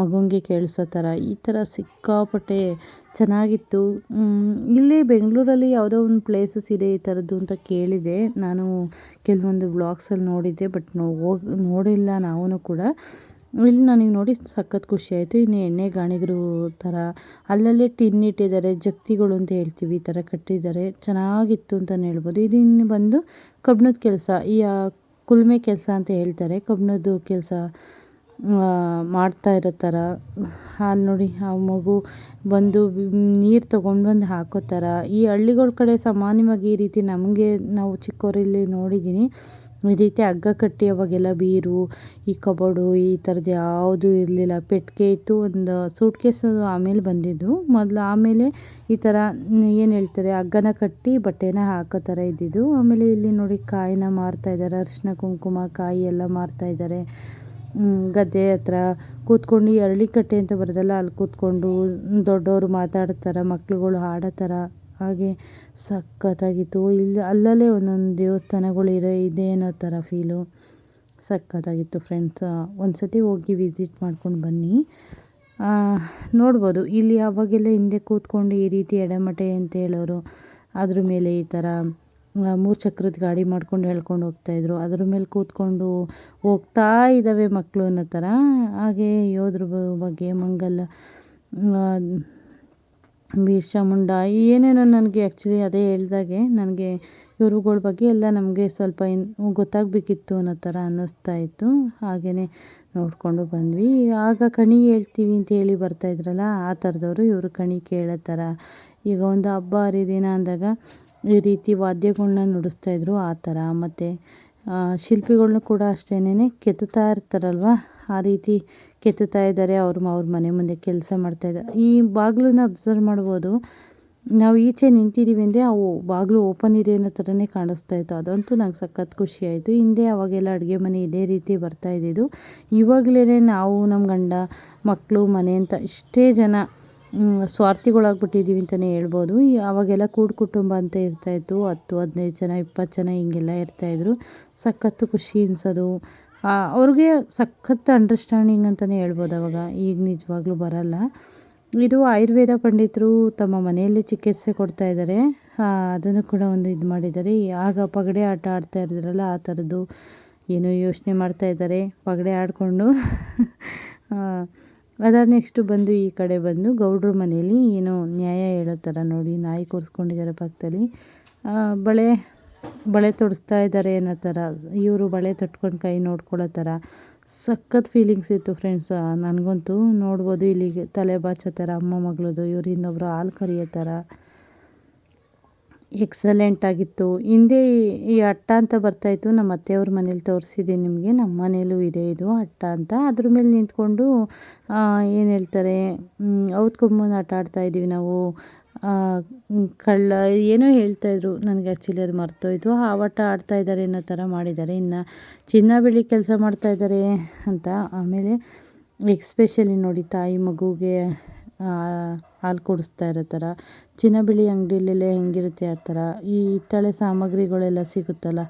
ಮಗುಂಗೆ ಕೇಳಿಸೋ ಥರ ಈ ಥರ ಸಿಕ್ಕಾಪಟ್ಟೆ ಚೆನ್ನಾಗಿತ್ತು. ಇಲ್ಲಿ ಬೆಂಗಳೂರಲ್ಲಿ ಯಾವುದೋ ಒಂದು ಪ್ಲೇಸಸ್ ಇದೆ ಈ ಥರದ್ದು ಅಂತ ಕೇಳಿದೆ. ನಾನು ಕೆಲವೊಂದು ವ್ಲಾಗ್ಸಲ್ಲಿ ನೋಡಿದ್ದೆ ಬಟ್ ಹೋಗಿ, ನೋಡಿಲ್ಲ ನಾವೂ ಕೂಡ. ಇಲ್ಲಿ ನನಗೆ ನೋಡಿ ಸಖತ್ ಖುಷಿ ಆಯಿತು. ಇನ್ನು ಎಣ್ಣೆ ಗಾಣಿಗರು ಥರ ಅಲ್ಲಲ್ಲಿ ಟಿನ್ ಇಟ್ಟಿದ್ದಾರೆ, ಜಗ್ತಿಗಳು ಅಂತ ಹೇಳ್ತೀವಿ, ಈ ಥರ ಕಟ್ಟಿದ್ದಾರೆ. ಚೆನ್ನಾಗಿತ್ತು ಅಂತಲೇ ಹೇಳ್ಬೋದು. ಇದು ಇನ್ನು ಬಂದು ಕಬ್ಬಿಣದ ಕೆಲಸ, ಈ ಕುಲ್ಮೆ ಕೆಲಸ ಅಂತ ಹೇಳ್ತಾರೆ. ಕಬ್ಬಿಣದ ಕೆಲಸ ಮಾಡ್ತಾ ಇರೋ ಥರ ಅಲ್ಲಿ ನೋಡಿ, ಆ ಮಗು ಬಂದು ನೀರು ತೊಗೊಂಡು ಬಂದು ಹಾಕೋ ಥರ ಈ ಹಳ್ಳಿಗಳ ಕಡೆ ಸಾಮಾನ್ಯವಾಗಿ ಈ ರೀತಿ ನಮಗೆ, ನಾವು ಚಿಕ್ಕವರಲ್ಲಿ ನೋಡಿದ್ದೀನಿ ಈ ರೀತಿ ಹಗ್ಗ ಕಟ್ಟಿ ಅವಾಗೆಲ್ಲ ಬೀರು, ಈ ಕಬೋರ್ಡು ಈ ಥರದ್ದು ಯಾವುದೂ ಇರಲಿಲ್ಲ. ಪೆಟ್ಟಿಗೆ ಇತ್ತು ಒಂದು ಸೂಟ್ ಕೇಸು ಆಮೇಲೆ ಬಂದಿದ್ದು. ಮೊದಲು ಆಮೇಲೆ ಈ ಥರ ಏನು ಹೇಳ್ತಾರೆ, ಹಗ್ಗನ ಕಟ್ಟಿ ಬಟ್ಟೆನ ಹಾಕೋ ಥರ ಇದ್ದಿದ್ದು. ಆಮೇಲೆ ಇಲ್ಲಿ ನೋಡಿ ಕಾಯಿನ ಮಾರ್ತಾ ಇದ್ದಾರೆ, ಅರಿಶಿನ ಕುಂಕುಮ, ಕಾಯಿ ಎಲ್ಲ ಮಾರ್ತಾ ಇದ್ದಾರೆ. ಗದ್ದೆ ಹತ್ರ ಕೂತ್ಕೊಂಡು ಅರಳಿಕಟ್ಟೆ ಅಂತ ಬರೋದಲ್ಲ, ಅಲ್ಲಿ ಕೂತ್ಕೊಂಡು ದೊಡ್ಡವರು ಮಾತಾಡ್ತಾರೆ ಮಕ್ಳುಗಳು ಹಾಡೋ ಥರ ಹಾಗೆ ಸಖತ್ತಾಗಿತ್ತು. ಇಲ್ಲಿ ಅಲ್ಲಲ್ಲೇ ಒಂದೊಂದು ದೇವಸ್ಥಾನಗಳು ಇರೋ ಇದೆ ಅನ್ನೋ ಥರ ಫೀಲು ಸಖತ್ತಾಗಿತ್ತು ಫ್ರೆಂಡ್ಸ್ ಒಂದು ಸತಿ ಹೋಗಿ ವಿಸಿಟ್ ಮಾಡ್ಕೊಂಡು ಬನ್ನಿ. ನೋಡ್ಬೋದು. ಇಲ್ಲಿ ಅವಾಗೆಲ್ಲ ಹಿಂದೆ ಕೂತ್ಕೊಂಡು ಈ ರೀತಿ ಎಡಮಟೆ ಅಂತ ಹೇಳೋರು, ಅದ್ರ ಮೇಲೆ ಈ ಥರ ಮೂರು ಚಕ್ರದ ಗಾಡಿ ಮಾಡ್ಕೊಂಡು ಹೇಳ್ಕೊಂಡು ಹೋಗ್ತಾಯಿದ್ರು ಅದ್ರ ಮೇಲೆ ಕೂತ್ಕೊಂಡು ಹೋಗ್ತಾ ಇದ್ದಾವೆ ಮಕ್ಕಳು ಅನ್ನೋ ಥರ. ಹಾಗೆ ಯೋಧರ ಬಗ್ಗೆ ಮಂಗಲ್ಲ ಬಿರ್ಸಾ ಮುಂಡಾ, ಏನೇನೋ ನನಗೆ ಆ್ಯಕ್ಚುಲಿ ಅದೇ ಹೇಳ್ದಾಗೆ ನನಗೆ ಇವ್ರುಗಳ ಬಗ್ಗೆ ಎಲ್ಲ ನಮಗೆ ಸ್ವಲ್ಪ ಇನ್ ಗೊತ್ತಾಗಬೇಕಿತ್ತು ಅನ್ನೋ ಥರ ಅನ್ನಿಸ್ತಾ ಇತ್ತು. ಹಾಗೆಯೇ ನೋಡಿಕೊಂಡು ಬಂದ್ವಿ. ಆಗ ಕಣಿ ಹೇಳ್ತೀವಿ ಅಂತ ಹೇಳಿ ಬರ್ತಾಯಿದ್ರಲ್ಲ ಆ ಥರದವರು ಇವರು ಕಣಿ ಕೇಳೋ ಥರ. ಈಗ ಒಂದು ಹಬ್ಬ ಹರಿದಿನ ಅಂದಾಗ ಈ ರೀತಿ ವಾದ್ಯಗಳನ್ನ ನುಡಿಸ್ತಾಯಿದ್ರು ಆ ಥರ. ಮತ್ತು ಶಿಲ್ಪಿಗಳ್ನು ಕೂಡ ಅಷ್ಟೇನೆ ಕೆತ್ತುತ್ತಾ ಇರ್ತಾರಲ್ವ? ಆ ರೀತಿ ಕೆತ್ತುತ್ತಾ ಇದ್ದಾರೆ. ಅವ್ರು ಅವ್ರ ಮನೆ ಮುಂದೆ ಕೆಲಸ ಮಾಡ್ತಾ ಇದ್ದಾರೆ. ಈ ಬಾಗಿಲನ್ನ ಅಬ್ಸರ್ವ್ ಮಾಡ್ಬೋದು. ನಾವು ಈಚೆ ನಿಂತಿದ್ದೀವಿ ಅಂದರೆ ಅವು ಬಾಗಿಲು ಓಪನ್ ಇದೆ ಅನ್ನೋ ಥರನೇ ಕಾಣಿಸ್ತಾ ಇತ್ತು. ಅದಂತೂ ನಂಗೆ ಸಖತ್ ಖುಷಿ ಆಯಿತು. ಹಿಂದೆ ಅವಾಗೆಲ್ಲ ಅಡುಗೆ ಮನೆ ಇದೇ ರೀತಿ ಬರ್ತಾ ಇದ್ದಿದ್ದು. ಇವಾಗಲೇ ನಾವು ನಮ್ಮ ಗಂಡ ಮಕ್ಕಳು ಮನೆ ಅಂತ ಇಷ್ಟೇ ಜನ ಸ್ವಾರ್ಥಿಗಳಾಗ್ಬಿಟ್ಟಿದ್ದೀವಿ ಅಂತಲೇ ಹೇಳ್ಬೋದು. ಅವಾಗೆಲ್ಲ ಕೂಡು ಕುಟುಂಬ ಅಂತ ಇರ್ತಾಯಿತ್ತು ಹತ್ತು, ಹದಿನೈದು ಜನ, ಇಪ್ಪತ್ತು ಜನ ಹೀಗೆಲ್ಲ ಇರ್ತಾಯಿದ್ರು ಸಖತ್ತು ಖುಷಿ ಅನ್ಸೋದು. ಅವ್ರಿಗೆ ಸಖತ್ ಅಂಡರ್ಸ್ಟ್ಯಾಂಡಿಂಗ್ ಅಂತಲೇ ಹೇಳ್ಬೋದು ಅವಾಗ. ಈಗ ನಿಜವಾಗ್ಲೂ ಬರಲ್ಲ. ಇದು ಆಯುರ್ವೇದ ಪಂಡಿತರು ತಮ್ಮ ಮನೆಯಲ್ಲಿ ಚಿಕಿತ್ಸೆ ಕೊಡ್ತಾ ಇದ್ದಾರೆ. ಅದನ್ನು ಕೂಡ ಒಂದು ಇದು ಮಾಡಿದ್ದಾರೆ. ಆಗ ಪಗಡೆ ಆಟ ಆಡ್ತಾ ಇದ್ರಲ್ಲ, ಆ ಥರದ್ದು ಏನೋ ಯೋಚನೆ ಮಾಡ್ತಾ ಇದ್ದಾರೆ. ಪಗಡೆ ಆಡಿಕೊಂಡು. ಅದಾದ ನೆಕ್ಸ್ಟು ಬಂದು ಈ ಕಡೆ ಬಂದು ಗೌಡ್ರ ಮನೆಯಲ್ಲಿ ಏನೋ ನ್ಯಾಯ ಹೇಳೋ ಥರ ನೋಡಿ, ನಾಯಿ ಕೂರಿಸ್ಕೊಂಡಿದ್ದಾರೆ ಪಕ್ಕದಲ್ಲಿ. ಬಳೆ ಬಳೆ ತೊಡಿಸ್ತಾ ಇದ್ದಾರೆ ಅನ್ನೋ ಥರ, ಇವರು ಬಳೆ ತೊಟ್ಕೊಂಡು ಕೈ ನೋಡ್ಕೊಳ್ಳೋ ಥರ ಸಖತ್ ಫೀಲಿಂಗ್ಸ್ ಇತ್ತು ಫ್ರೆಂಡ್ಸ್ ನನಗಂತೂ ನೋಡ್ಬೋದು ಇಲ್ಲಿಗೆ ತಲೆ ಬಾಚೋ ಥರ, ಅಮ್ಮ ಮಗಳದು, ಇವರು ಇನ್ನೊಬ್ರು ಹಾಲು ಕರಿಯೋ ಥರ. ಎಕ್ಸಲೆಂಟ್ ಆಗಿತ್ತು. ಹಿಂದೆ ಈ ಅಟ್ಟ ಅಂತ ಬರ್ತಾಯಿತ್ತು ನಮ್ಮ ಅತ್ತೆಯವ್ರ ಮನೇಲಿ ತೋರಿಸಿದ್ದೀನಿ ನಿಮಗೆ. ನಮ್ಮ ಮನೇಲೂ ಇದೆ ಇದು ಅಟ್ಟ ಅಂತ. ಅದ್ರ ಮೇಲೆ ನಿಂತ್ಕೊಂಡು ಏನು ಹೇಳ್ತಾರೆ ಔತ್ಕೊಂಬನ ಆಟ ಆಡ್ತಾ ಇದ್ದೀವಿ ನಾವು. ಕಳ್ಳ, ಏನೋ ಹೇಳ್ತಾಯಿದ್ರು ನನಗೆ ಆ್ಯಕ್ಚುಲಿ ಅದು ಮರ್ತೋಯ್ತು. ಆವಟ ಆಡ್ತಾ ಇದ್ದಾರೆ ಅನ್ನೋ ಥರ ಮಾಡಿದ್ದಾರೆ ಇನ್ನು ಚಿನ್ನ ಬೆಳ್ಳಿ ಕೆಲಸ ಮಾಡ್ತಾ ಇದ್ದಾರೆ ಅಂತ. ಆಮೇಲೆ ಎಕ್ಸ್ಪೆಷಲಿ ನೋಡಿ ತಾಯಿ ಮಗುಗೆ ಹಾಲು ಕುಡಿಸ್ತಾ ಇರೋ ಥರ ಚಿನ್ನ ಬೆಳ್ಳಿ ಅಂಗಡಿಲೆಲ್ಲ ಹೆಂಗಿರುತ್ತೆ ಆ ಥರ ಈ ಹಿತ್ತಾಳೆ ಸಾಮಗ್ರಿಗಳೆಲ್ಲ ಸಿಗುತ್ತಲ್ಲ.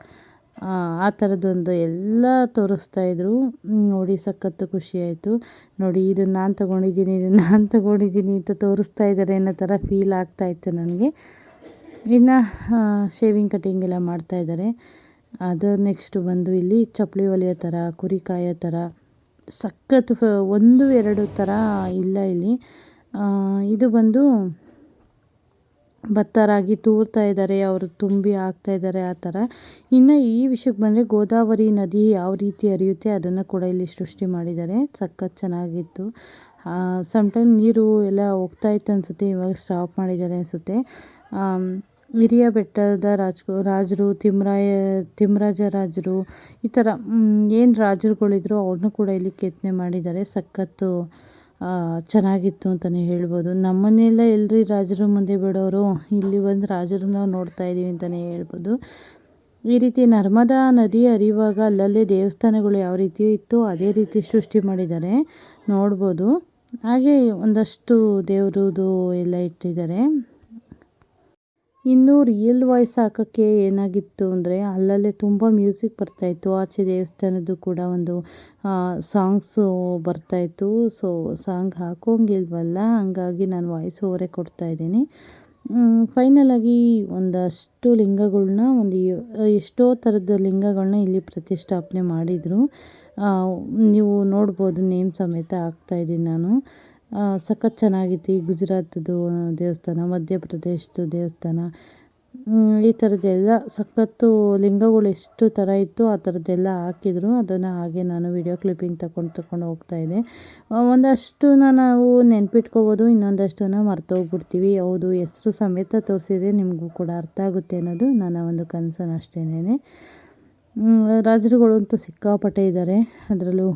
ಆ, ಥರದ್ದೊಂದು ಎಲ್ಲ ತೋರಿಸ್ತಾ ಇದ್ದರು ನೋಡಿ ಸಖತ್ತು ಖುಷಿ ಆಯಿತು. ನೋಡಿ ಇದನ್ನು ನಾನು ತೊಗೊಂಡಿದ್ದೀನಿ ಇದು ನಾನು ತೊಗೊಂಡಿದ್ದೀನಿ ಅಂತ ತೋರಿಸ್ತಾ ಇದ್ದಾರೆ ಅನ್ನೋ ಥರ ಫೀಲ್ ಆಗ್ತಾ ಇತ್ತು ನನಗೆ. ಇನ್ನು ಶೇವಿಂಗ್ ಕಟಿಂಗ್ ಎಲ್ಲ ಮಾಡ್ತಾ ಇದ್ದಾರೆ ಅದು ನೆಕ್ಸ್ಟು ಬಂದು ಇಲ್ಲಿ ಚಪ್ಪಲಿ ಹೊಲಿಯೋ ಥರ ಕುರಿ ಕಾಯೋ ಥರ ಸಖತ್ತು ಒಂದು ಎರಡು ಥರ ಇಲ್ಲ ಇಲ್ಲಿ. ಇದು ಬಂದು ಭತ್ತ ರಾಗಿ ತೂರ್ತಾ ಇದ್ದಾರೆ, ಅವರು ತುಂಬಿ ಹಾಕ್ತಾ ಇದ್ದಾರೆ ಆ ಥರ. ಇನ್ನು ಈ ವಿಷಯಕ್ಕೆ ಬಂದರೆ ಗೋದಾವರಿ ನದಿ ಯಾವ ರೀತಿ ಹರಿಯುತ್ತೆ ಅದನ್ನು ಕೂಡ ಇಲ್ಲಿ ಸೃಷ್ಟಿ ಮಾಡಿದ್ದಾರೆ. ಸಖತ್ ಚೆನ್ನಾಗಿತ್ತು. ಸಮ್ ಟೈಮ್ ನೀರು ಎಲ್ಲ ಹೋಗ್ತಾ ಇತ್ತು ಅನಿಸುತ್ತೆ, ಇವಾಗ ಸ್ಟಾಪ್ ಮಾಡಿದ್ದಾರೆ ಅನಿಸುತ್ತೆ. ಹಿರಿಯ ಬೆಟ್ಟದ ರಾಜ್, ರಾಜರು, ತಿಮ್ರಾಯ ತಿಮ್ಮರಾಜ ರಾಜರು, ಈ ಥರ ಏನು ರಾಜರುಗಳಿದ್ರು ಅವ್ರನ್ನೂ ಕೂಡ ಇಲ್ಲಿ ಕೆತ್ತನೆ ಮಾಡಿದ್ದಾರೆ. ಸಖತ್ತು ಚೆನ್ನಾಗಿತ್ತು ಅಂತಲೇ ಹೇಳ್ಬೋದು. ನಮ್ಮನ್ನೆಲ್ಲ ಎಲ್ರಿ ರಾಜರ ಮುಂದೆ ಬಿಡೋರು. ಇಲ್ಲಿ ಬಂದು ರಾಜರನ್ನ ನೋಡ್ತಾ ಇದ್ದೀವಿ ಅಂತಲೇ ಹೇಳ್ಬೋದು. ಈ ರೀತಿ ನರ್ಮದಾ ನದಿ ಹರಿಯುವಾಗ ಅಲ್ಲಲ್ಲೇ ದೇವಸ್ಥಾನಗಳು ಯಾವ ರೀತಿ ಇತ್ತು, ಅದೇ ರೀತಿ ಸೃಷ್ಟಿ ಮಾಡಿದ್ದಾರೆ. ನೋಡ್ಬೋದು. ಹಾಗೆ ಒಂದಷ್ಟು ದೇವ್ರದ್ದು ಎಲ್ಲ ಇಟ್ಟಿದ್ದಾರೆ. ಇನ್ನು ರಿಯಲ್ ವಾಯ್ಸ್ ಹಾಕೋಕ್ಕೆ ಏನಾಗಿತ್ತು ಅಂದರೆ ಅಲ್ಲಲ್ಲೇ ತುಂಬ ಮ್ಯೂಸಿಕ್ ಬರ್ತಾಯಿತ್ತು ಆಚೆ ದೇವಸ್ಥಾನದ್ದು ಕೂಡ ಒಂದು ಸಾಂಗ್ಸು ಬರ್ತಾಯಿತ್ತು ಸೊ ಸಾಂಗ್ ಹಾಕೋಂಗಿಲ್ವಲ್ಲ? ಹಂಗಾಗಿ ನಾನು ವಾಯ್ಸ್ ಓವರೇ ಕೊಡ್ತಾಯಿದ್ದೀನಿ ಫೈನಲಾಗಿ ಒಂದಷ್ಟು ಲಿಂಗಗಳನ್ನ ಒಂದು ಎಷ್ಟೋ ಥರದ ಲಿಂಗಗಳನ್ನ ಇಲ್ಲಿ ಪ್ರತಿಷ್ಠಾಪನೆ ಮಾಡಿದರು. ನೀವು ನೋಡ್ಬೋದು ನೇಮ್ ಸಮೇತ ಹಾಕ್ತಾಯಿದ್ದೀನಿ ನಾನು. ಸಖತ್ ಚೆನ್ನಾಗಿತ್ತು ಈ ಗುಜರಾತದ್ದು ದೇವಸ್ಥಾನ, ಮಧ್ಯಪ್ರದೇಶದ್ದು ದೇವಸ್ಥಾನ. ಈ ಥರದ್ದೆಲ್ಲ ಸಖತ್ತು ಲಿಂಗಗಳು ಎಷ್ಟು ಥರ ಇತ್ತು ಆ ಥರದ್ದೆಲ್ಲ ಹಾಕಿದ್ರು. ಅದನ್ನು ಹಾಗೆ ನಾನು ವಿಡಿಯೋ ಕ್ಲಿಪ್ಪಿಂಗ್ ತಗೊಂಡು ತಗೊಂಡು ಹೋಗ್ತಾಯಿದ್ದೆ ಒಂದಷ್ಟನ್ನ ನಾವು ನೆನ್ಪಿಟ್ಕೋಬೋದು ಇನ್ನೊಂದಷ್ಟನ್ನು ಮರ್ತೋಗ್ಬಿಡ್ತೀವಿ ಹೌದು, ಹೆಸರು ಸಮೇತ ತೋರಿಸಿದ್ರೆ ನಿಮಗೂ ಕೂಡ ಅರ್ಥ ಆಗುತ್ತೆ ಅನ್ನೋದು ನನ್ನ ಒಂದು ಕನಸನ್ನು ಅಷ್ಟೇನೆ ರಾಜರುಗಳಂತೂ ಸಿಕ್ಕಾಪಟ್ಟೆ ಇದ್ದಾರೆ. ಅದರಲ್ಲೂ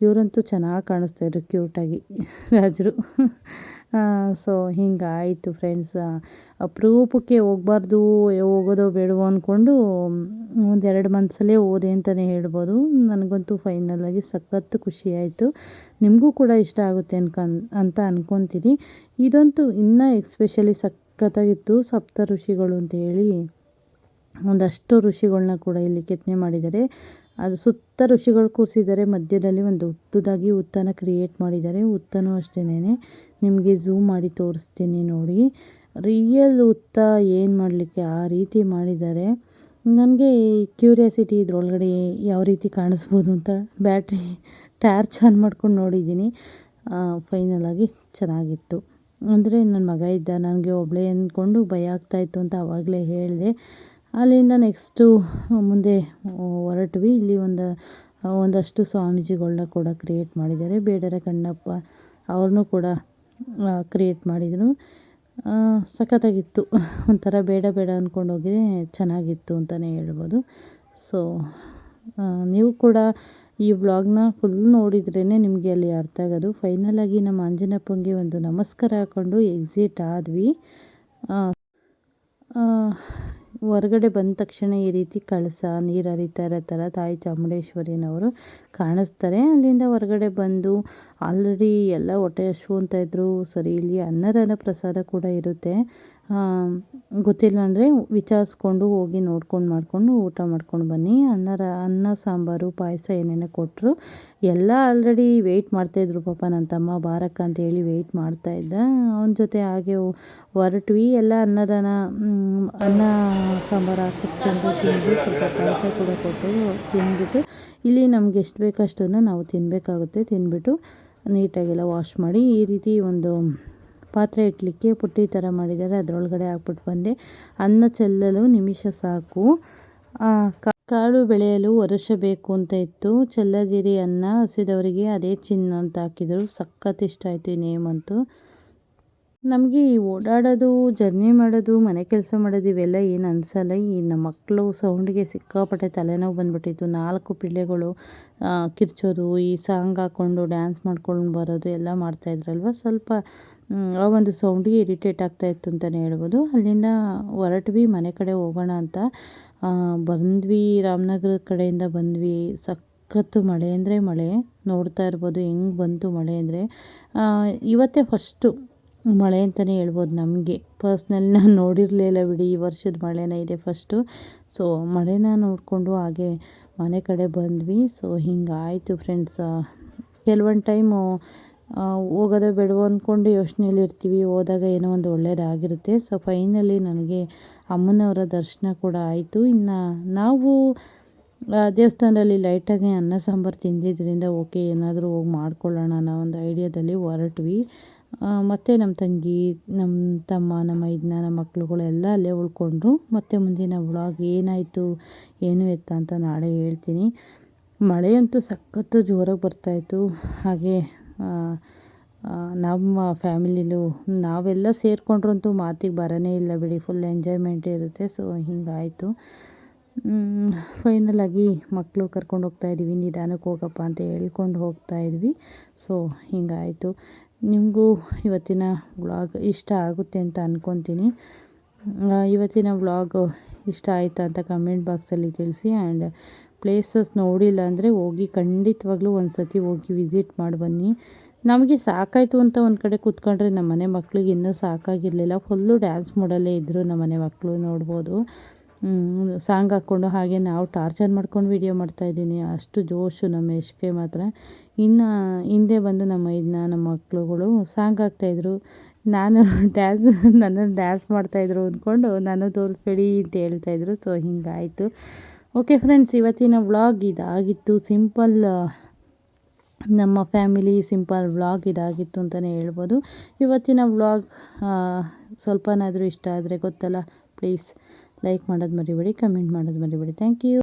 ಇವರಂತೂ ಚೆನ್ನಾಗಿ ಕಾಣಿಸ್ತಾಯಿದ್ರು ಕ್ಯೂಟಾಗಿ. ರಾಜರು. ಸೊ, ಹಿಂಗಾಯಿತು ಫ್ರೆಂಡ್ಸ್. ಅಪರೂಪಕ್ಕೆ ಹೋಗ್ಬಾರ್ದು, ಹೋಗೋದೋ ಬೇಡವೋ ಅಂದ್ಕೊಂಡು ಒಂದು ಎರಡು ಮಂತ್ಸಲ್ಲೇ ಹೋದೆ ಅಂತಲೇ ಹೇಳ್ಬೋದು. ನನಗಂತೂ ಫೈನಲಾಗಿ ಸಖತ್ತು ಖುಷಿ ಆಯಿತು. ನಿಮಗೂ ಕೂಡ ಇಷ್ಟ ಆಗುತ್ತೆ ಅನ್ಕನ್, ಅಂತ ಅಂದ್ಕೊತೀನಿ ಇದಂತೂ ಇನ್ನೂ ಎಕ್ಸ್ಪೆಷಲಿ ಸಖತ್ತಾಗಿತ್ತು ಸಪ್ತ ಋಷಿಗಳು ಅಂತೇಳಿ ಒಂದಷ್ಟು ಋಷಿಗಳನ್ನ ಕೂಡ ಇಲ್ಲಿ ಕೆತ್ತನೆ ಮಾಡಿದ್ದಾರೆ. ಅದು ಸುತ್ತ ಋಷಿಗಳು ಕೂರಿಸಿದ್ದಾರೆ ಮಧ್ಯದಲ್ಲಿ ಒಂದು ದೊಡ್ಡದಾಗಿ ಹುತ್ತನ ಕ್ರಿಯೇಟ್ ಮಾಡಿದ್ದಾರೆ ಹುತ್ತನೂ ಅಷ್ಟೇನೆ ನಿಮಗೆ ಝೂಮ್ ಮಾಡಿ ತೋರಿಸ್ತೀನಿ ನೋಡಿ. ರಿಯಲ್ ಹುತ್ತ ಏನು ಮಾಡಲಿಕ್ಕೆ ಆ ರೀತಿ ಮಾಡಿದ್ದಾರೆ ನನಗೆ ಕ್ಯೂರಿಯಾಸಿಟಿ ಇದ್ರೊಳಗಡೆ ಯಾವ ರೀತಿ ಕಾಣಿಸ್ಬೋದು ಅಂತ ಬ್ಯಾಟ್ರಿ ಟಾರ್ಚ್ ಆನ್ ಮಾಡ್ಕೊಂಡು ನೋಡಿದ್ದೀನಿ. ಫೈನಲಾಗಿ ಚೆನ್ನಾಗಿತ್ತು. ಅಂದರೆ ನನ್ನ ಮಗ ಇದ್ದ, ನನಗೆ ಒಬ್ಬಳೇ ಅಂದ್ಕೊಂಡು ಭಯ ಆಗ್ತಾಯಿತ್ತು ಅಂತ ಆವಾಗಲೇ ಹೇಳಿದೆ. ಅಲ್ಲಿಂದ ನೆಕ್ಸ್ಟು ಮುಂದೆ ಹೊರಟ್ವಿ. ಇಲ್ಲಿ ಒಂದು, ಒಂದಷ್ಟು ಸ್ವಾಮೀಜಿಗಳನ್ನ ಕೂಡ ಕ್ರಿಯೇಟ್ ಮಾಡಿದ್ದಾರೆ. ಬೇಡರ ಕಣ್ಣಪ್ಪ ಅವ್ರನ್ನೂ ಕೂಡ ಕ್ರಿಯೇಟ್ ಮಾಡಿದರು. ಸಖತ್ತಾಗಿತ್ತು. ಒಂಥರ ಬೇಡ ಬೇಡ ಅಂದ್ಕೊಂಡು ಹೋಗಿದೆ ಚೆನ್ನಾಗಿತ್ತು ಅಂತಲೇ ಹೇಳ್ಬೋದು. ಸೊ ನೀವು ಕೂಡ ಈ ವ್ಲಾಗ್ನ ಫುಲ್ ನೋಡಿದ್ರೇ ನಿಮಗೆ ಅಲ್ಲಿ ಅರ್ಥ ಆಗೋದು. ಫೈನಲಾಗಿ ನಮ್ಮ ಅಂಜನಪ್ಪಂಗೆ ಒಂದು ನಮಸ್ಕಾರ ಹಾಕ್ಕೊಂಡು ಎಕ್ಸಿಟ್ ಆದ್ವಿ. ಹೊರಗಡೆ ಬಂದ ತಕ್ಷಣ ಈ ರೀತಿ ಕಳಸ ನೀರು ಹರಿತಾ ಇರೋ ಥರ ತಾಯಿ ಚಾಮುಂಡೇಶ್ವರಿನವರು ಕಾಣಿಸ್ತಾರೆ. ಅಲ್ಲಿಂದ ಹೊರಗಡೆ ಬಂದು ಆಲ್ರೆಡಿ ಎಲ್ಲ ಹೊಟ್ಟೆ ಹಸು ಅಂತ ಇದ್ದರು ಸರಿ ಇಲ್ಲಿ ಅನ್ನದಾನ ಪ್ರಸಾದ ಕೂಡ ಇರುತ್ತೆ. ಗೊತ್ತಿಲ್ಲ ಅಂದರೆ ವಿಚಾರಿಸ್ಕೊಂಡು ಹೋಗಿ ನೋಡ್ಕೊಂಡು ಮಾಡಿಕೊಂಡು ಊಟ ಮಾಡ್ಕೊಂಡು ಬನ್ನಿ. ಅನ್ನ ಅನ್ನ, ಸಾಂಬಾರು, ಪಾಯಸ ಏನೇನೋ ಕೊಟ್ಟರು ಎಲ್ಲ ಆಲ್ರೆಡಿ ವೆಯ್ಟ್ ಮಾಡ್ತಾಯಿದ್ರು ಪಾಪ ನನ್ನ ತಮ್ಮ ಬಾರಕ್ಕ ಅಂತೇಳಿ ವೆಯ್ಟ್ ಮಾಡ್ತಾಯಿದ್ದ ಅವನ ಜೊತೆ ಹಾಗೆ ಹೊರಟ್ವಿ. ಎಲ್ಲ ಅನ್ನದಾನ ಅನ್ನ, ಸಾಂಬಾರು ಹಾಕಿಸ್ಕೊಂಡು ತಿಂದು ಸ್ವಲ್ಪ ಪಾಯಸ ಕೂಡ ಕೊಟ್ಟು ತಿಂದ್ಬಿಟ್ಟು ಇಲ್ಲಿ ನಮ್ಗೆ ಎಷ್ಟು ಬೇಕೋ ಅಷ್ಟನ್ನು ನಾವು ತಿನ್ನಬೇಕಾಗುತ್ತೆ ತಿಂದ್ಬಿಟ್ಟು ನೀಟಾಗೆಲ್ಲ ವಾಶ್ ಮಾಡಿ ಈ ರೀತಿ ಒಂದು ಪಾತ್ರೆ ಇಡಲಿಕ್ಕೆ ಪುಟ್ಟಿ ಥರ ಮಾಡಿದ್ದಾರೆ. ಅದರೊಳಗಡೆ ಹಾಕ್ಬಿಟ್ಟು ಬಂದೆ. ಅನ್ನ ಚೆಲ್ಲಲು ನಿಮಿಷ ಸಾಕು. ಕಾಳು ಬೆಳೆಯಲು ವರ್ಷ ಬೇಕು ಅಂತ ಇತ್ತು. ಚೆಲ್ಲದಿರಿ ಅನ್ನ. ಹಸಿದವರಿಗೆ ಅದೇ ಚಿನ್ನ ಅಂತ ಹಾಕಿದರು. ಸಖತ್ ಇಷ್ಟ ಆಯಿತು ಈ ನೇಮ್ ಅಂತೂ. ನಮಗೆ ಈ ಓಡಾಡೋದು, ಜರ್ನಿ ಮಾಡೋದು, ಮನೆ ಕೆಲಸ ಮಾಡೋದು ಇವೆಲ್ಲ ಏನು ಅನಿಸಲ್ಲ. ಈ ನಮ್ಮ ಮಕ್ಕಳು ಸೌಂಡಿಗೆ ಸಿಕ್ಕಾಪಟ್ಟೆ ತಲೆನೋವು ಬಂದ್ಬಿಟ್ಟಿತ್ತು. ನಾಲ್ಕು ಪಿಳ್ಳೆಗಳು ಕಿರ್ಚೋದು, ಈ ಸಾಂಗ್ ಹಾಕ್ಕೊಂಡು ಡ್ಯಾನ್ಸ್ ಮಾಡ್ಕೊಂಡು ಬರೋದು ಎಲ್ಲ ಮಾಡ್ತಾಯಿದ್ರಲ್ವ ಸ್ವಲ್ಪ ಆ ಒಂದು ಸೌಂಡಿಗೆ ಇರಿಟೇಟ್ ಆಗ್ತಾಯಿತ್ತು ಅಂತಲೇ ಹೇಳ್ಬೋದು. ಅಲ್ಲಿಂದ ಹೊರಟ್ವಿ, ಮನೆ ಕಡೆ ಹೋಗೋಣ ಅಂತ. ಬಂದ್ವಿ ರಾಮನಗರ ಕಡೆಯಿಂದ ಬಂದ್ವಿ. ಸಖತ್ತು ಮಳೆ ಅಂದರೆ ಮಳೆ. ನೋಡ್ತಾ ಇರ್ಬೋದು, ಹೆಂಗೆ ಬಂತು ಮಳೆ ಅಂದರೆ. ಇವತ್ತೇ ಫಸ್ಟು ಮಳೆ ಅಂತಲೇ ಹೇಳ್ಬೋದು ನಮಗೆ. ಪರ್ಸ್ನಲಿ ನಾನು ನೋಡಿರಲಿಲ್ಲ ಬಿಡಿ ಈ ವರ್ಷದ ಮಳೆನೇ ಇದೆ ಫಸ್ಟು ಸೊ ಮಳೆನ ನೋಡಿಕೊಂಡು ಹಾಗೆ ಮನೆ ಕಡೆ ಬಂದ್ವಿ. ಸೊ ಹಿಂಗಾಯಿತು ಫ್ರೆಂಡ್ಸ್ ಕೆಲವೊಂದು ಟೈಮು ಹೋಗೋದೇ ಬೇಡವೋ ಅಂದ್ಕೊಂಡು ಯೋಚನೆಯಲ್ಲಿ ಇರ್ತೀವಿ. ಹೋದಾಗ ಏನೋ ಒಂದು ಒಳ್ಳೆಯದಾಗಿರುತ್ತೆ ಸೊ ಫೈನಲಿ ನನಗೆ ಅಮ್ಮನವರ ದರ್ಶನ ಕೂಡ ಆಯಿತು. ಇನ್ನು ನಾವು ದೇವಸ್ಥಾನದಲ್ಲಿ ಲೈಟಾಗಿ ಅನ್ನ ಸಾಂಬಾರು ತಿಂದಿದ್ದರಿಂದ ಓಕೆ ಏನಾದರೂ ಹೋಗಿ ಮಾಡ್ಕೊಳ್ಳೋಣ ಅನ್ನೋ ಒಂದು ಐಡಿಯಾದಲ್ಲಿ ಹೊರಟ್ವಿ. ಮತ್ತು ನಮ್ಮ ತಂಗಿ, ನಮ್ಮ ತಮ್ಮ, ನಮ್ಮ ಮೈದ್ನ ನಮ್ಮ ಮಕ್ಳುಗಳೆಲ್ಲ ಅಲ್ಲೇ ಉಳ್ಕೊಂಡ್ರು. ಮತ್ತು ಮುಂದಿನ ವ್ಲಾಗ್ ಏನಾಯಿತು, ಏನು ಎತ್ತ ಅಂತ ನಾಳೆ ಹೇಳ್ತೀನಿ. ಮಳೆ ಅಂತೂ ಸಖತ್ತು ಜೋರಾಗಿ ಬರ್ತಾಯಿತ್ತು ಹಾಗೆ ನಮ್ಮ ಫ್ಯಾಮಿಲಿಲೂ ನಾವೆಲ್ಲ ಸೇರಿಕೊಂಡ್ರಂತೂ ಮಾತಿಗೆ ಬರೋನೇ ಇಲ್ಲ ಬಿಡಿ. ಫುಲ್ ಎಂಜಾಯ್ಮೆಂಟ್ ಇರುತ್ತೆ. ಸೊ ಹಿಂಗಾಯಿತು. ಫೈನಲಾಗಿ ಮಕ್ಕಳು ಕರ್ಕೊಂಡು ಹೋಗ್ತಾಯಿದ್ವಿ ನಿಧಾನಕ್ಕೆ ಹೋಗಪ್ಪ ಅಂತ ಹೇಳ್ಕೊಂಡು ಹೋಗ್ತಾಯಿದ್ವಿ ಸೊ ಹಿಂಗಾಯಿತು. ನಿಮಗೂ ಇವತ್ತಿನ ವ್ಲಾಗ್ ಇಷ್ಟ ಆಗುತ್ತೆ ಅಂತ ಅಂದ್ಕೊತೀನಿ ಇವತ್ತಿನ ವ್ಲಾಗ್ ಇಷ್ಟ ಆಯಿತಾ ಅಂತ ಕಮೆಂಟ್ ಬಾಕ್ಸಲ್ಲಿ ತಿಳಿಸಿ ಆ್ಯಂಡ್ ಪ್ಲೇಸಸ್ ನೋಡಿಲ್ಲ ಅಂದರೆ ಹೋಗಿ ಖಂಡಿತವಾಗ್ಲೂ ಒಂದು ಸತಿ ಹೋಗಿ ವಿಸಿಟ್ ಮಾಡಿ ಬನ್ನಿ. ನಮಗೆ ಸಾಕಾಯಿತು ಅಂತ ಒಂದು ಕಡೆ ಕೂತ್ಕೊಂಡ್ರೆ ನಮ್ಮ ಮನೆ ಮಕ್ಳಿಗೆ ಇನ್ನೂ ಸಾಕಾಗಿರಲಿಲ್ಲ. ಫುಲ್ಲು ಡ್ಯಾನ್ಸ್ ಮೂಡಲ್ಲೇ ಇದ್ದರು ನಮ್ಮ ಮನೆ ಮಕ್ಕಳು ನೋಡ್ಬೋದು. ಸಾಂಗ್ ಹಾಕ್ಕೊಂಡು ಹಾಗೆ ನಾವು ಟಾರ್ಚರ್ ಮಾಡ್ಕೊಂಡು ವೀಡಿಯೋ ಮಾಡ್ತಾಯಿದ್ದೀನಿ ಅಷ್ಟು ಜೋಶು ನಮ್ಮ ಯಶ್ಗೆ ಮಾತ್ರ. ಇನ್ನು ಹಿಂದೆ ಬಂದು ನಮ್ಮ ಇದನ್ನ ನಮ್ಮ ಮಕ್ಕಳುಗಳು ಸಾಂಗ್ ಹಾಕ್ತಾಯಿದ್ರು ನಾನು ಡ್ಯಾನ್ಸ್ ನನ್ನನ್ನು ಡ್ಯಾನ್ಸ್ ಮಾಡ್ತಾಯಿದ್ರು ಅಂದ್ಕೊಂಡು ನಾನು ತೋರಿಸ್ಬೇಡಿ ಅಂತ ಹೇಳ್ತಾಯಿದ್ರು ಸೊ ಹಿಂಗಾಯಿತು. ಓಕೆ ಫ್ರೆಂಡ್ಸ್ ಇವತ್ತಿನ ವ್ಲಾಗ್ ಇದಾಗಿತ್ತು. ಸಿಂಪಲ್ ನಮ್ಮ ಫ್ಯಾಮಿಲಿ ಸಿಂಪಲ್ ವ್ಲಾಗ್ ಇದಾಗಿತ್ತು ಅಂತಲೇ ಹೇಳ್ಬೋದು. ಇವತ್ತಿನ ವ್ಲಾಗ್ ಸ್ವಲ್ಪನಾದರೂ ಇಷ್ಟ ಆದರೆ ಗೊತ್ತಲ್ಲ ಪ್ಲೀಸ್ ಲೈಕ್ ಮಾಡೋದು ಮರಿಬೇಡಿ ಕಮೆಂಟ್ ಮಾಡೋದು ಮರಿಬೇಡಿ ಥ್ಯಾಂಕ್ ಯು